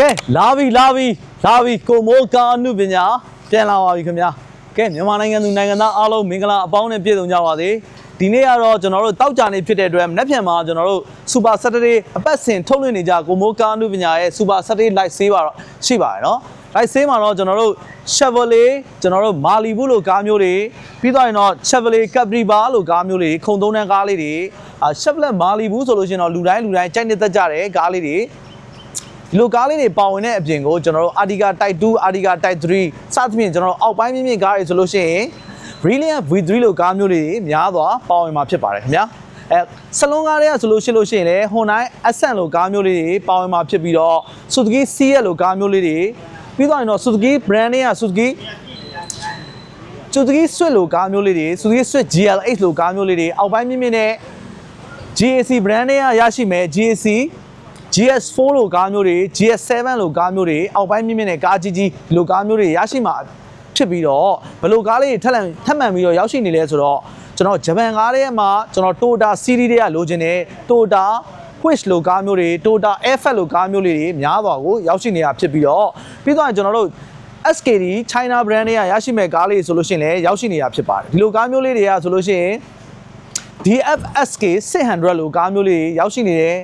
ကဲလာပြီလာပြီလာပြီကိုမိုးကာအမှုပညာပြန်လာပါပြီခင်ဗျာကဲမြန်မာနိုင်ငံသူနိုင်ငံသားအားလုံးမင်္ဂလာအပေါင်းနဲ့ပြည့်စုံကြပါစေဒီနေ့ကတော့ကျွန်တော်တို့တောက်ကြနေဖြစ်တဲ့အတွက်မနေ့ပြန်မှာကျွန်တော်တို့ Super Saturday အပတ်စဉ်ထုတ်လွှင့်နေကြကိုမိုးကာအမှုပညာရဲ့ Super Saturday Live Sale ပါတော့ရှိပါတယ်နော် Live Sale မှာတော့ကျွန်တော်တို့ Chevrolet ကျွန်တော်တို့ Malibu လို့ကားမျိုးတွေပြီးတော့ရင်တော့ Chevrolet Capriva လို့ကားမျိုးတွေခုံသုံးတန်းကားလေးတွေအာ Chevrolet Malibu ဆိုလို့ရှိရင်တော့လူတိုင်းလူတိုင်းကြိုက်နေတတ်ကြတယ်ကားလေးတွေ ဒီလိုကားလေးတွေပါဝင်တဲ့အပြင်ကိုကျွန်တော်တို့ Artiga Type 2 Artiga Type 3စသဖြင့်ကျွန်တော်တို့အောက်ပိုင်းမြင့်မြင့်ကားတွေဆိုလို့ရှိရင် Brilliant V3 လို့ကားမျိုးလေးတွေများစွာပါဝင်မှာဖြစ်ပါတယ်ခင်ဗျာအဲဆလွန်ကားတွေကဆိုလို့ရှိလို့ရှိရင်လည်း Hyundai Accent လို့ကားမျိုးလေးတွေပါဝင်မှာဖြစ်ပြီးတော့ Suzuki CS လို့ကားမျိုးလေးတွေပြီးတော့ရင်တော့ Suzuki brand တွေက Suzuki Suzuki Swift လို့ကားမျိုးလေးတွေ Suzuki Swift GLH လို့ကားမျိုးလေးတွေအောက်ပိုင်းမြင့်မြင့်နဲ့ GAC brand တွေကရရှိမယ် GAC GS4 လို့ကားမျိုးတွေ GS7 လို့ကားမျိုးတွေအောက်ပိုင်းမြင့်မြင့်နဲ့ကားကြီးကြီးဒီလိုကားမျိုးတွေရရှိမှာဖြစ်ပြီးတော့ဘယ်လိုကားလေးတွေထက်လန်ထပ်မှန်ပြီးတော့ရောက်ရှိနေလဲဆိုတော့ကျွန်တော်ဂျပန်ကားတွေမှာကျွန်တော် Toyota series တွေကလိုချင်တယ် Toyota Wish လို့ကားမျိုးတွေ Toyota Airfat လို့ကားမျိုးလေးတွေများစွာကိုရောက်ရှိနေတာဖြစ်ပြီးတော့ပြီးတော့ကျွန်တော်တို့ SKD China brand တွေကရရှိမဲ့ကားလေးဆိုလို့ရှိရင်လည်းရောက်ရှိနေတာဖြစ်ပါတယ်ဒီလိုကားမျိုးလေးတွေကဆိုလို့ရှိရင် DFSK 600လို့ကားမျိုးလေးရောက်ရှိနေတယ်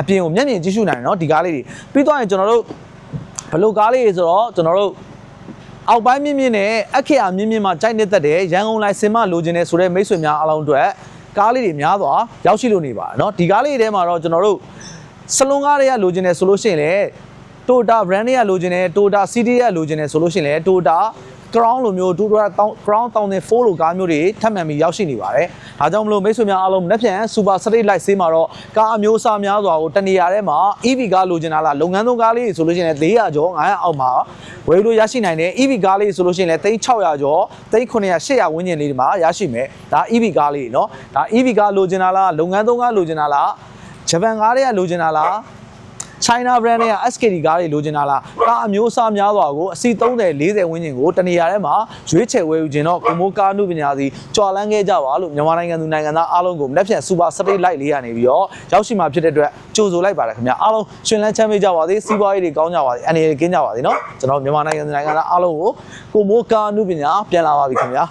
အပြင်ကိုမျက်မြင်ကြည့်ရှုနိုင်တယ်เนาะဒီကားလေးတွေပြီးတော့ရင်ကျွန်တော်တို့ဘယ်လိုကားလေးတွေဆိုတော့ကျွန်တော်တို့အောက်ပိုင်းမြင့်မြင့်နဲ့အခရာမြင့်မြင့်မှာကြိုက်နေတတ်တယ်ရန်ကုန်လိုက်စင်မလိုချင်တယ်ဆိုတဲ့မိတ်ဆွေများအားလုံးအတွက်ကားလေးတွေများစွာရောက်ရှိလို့နေပါတယ်เนาะဒီကားလေးတွေထဲမှာတော့ကျွန်တော်တို့စလွန်ကားတွေကလိုချင်တယ်ဆိုလို့ရှိရင်လည်း Toyota brand တွေကလိုချင်တယ် Toyota City တွေကလိုချင်တယ်ဆိုလို့ရှိရင်လည်း Toyota Crown လိုမျိုး Toyota Crown 1004လိုကားမျိုးတွေထပ်မံပြီးရောက်ရှိနေပါတယ်။ဒါကြောင့်မလို့မိတ်ဆွေများအားလုံးလက်ဖြန် Super Street Light ဆေးမှာတော့ကားအမျိုးအစားများစွာကိုတနေရာထဲမှာ EV ကားလိုချင်တာလားလုပ်ငန်းသုံးကားလေးဆိုလို့ရှိရင်လည်း400ကျော်900အောက်မှာဝယ်လို့ရရှိနိုင်တယ် EV ကားလေးဆိုလို့ရှိရင်လည်း3600ကျော်3900 800ဝန်းကျင်လေးဒီမှာရရှိမယ်။ဒါ EV ကားလေးเนาะဒါ EV ကားလိုချင်တာလားလုပ်ငန်းသုံးကားလိုချင်တာလားဂျပန်ကားတွေကလိုချင်တာလား China brand တွေက SKD ကားတွေလိုချင်တာလားကားအမျိုးအစားများစွာကိုအစီ30 40ဝန်းကျင်ကိုတနေရာထဲမှာရွေးချယ်ဝယ်ယူခြင်းတော့ကိုမိုးကားနုပညာစီကြွာလန်းခဲ့ကြပါလို့မြန်မာနိုင်ငံသူနိုင်ငံသားအားလုံးကိုလက်ဖြတ် Super Straight Light လေးရနေပြီးတော့ရောက်ရှိမှာဖြစ်တဲ့အတွက်ကြိုဆိုလိုက်ပါတယ်ခင်ဗျာအားလုံးရှင်လန်းချမ်းမြေ့ကြပါစေစီးပွားရေးတွေကောင်းကြပါစေအနေနဲ့ကင်းကြပါစေเนาะကျွန်တော်မြန်မာနိုင်ငံသူနိုင်ငံသားအားလုံးကိုကိုမိုးကားနုပညာပြန်လာပါပြီခင်ဗျာ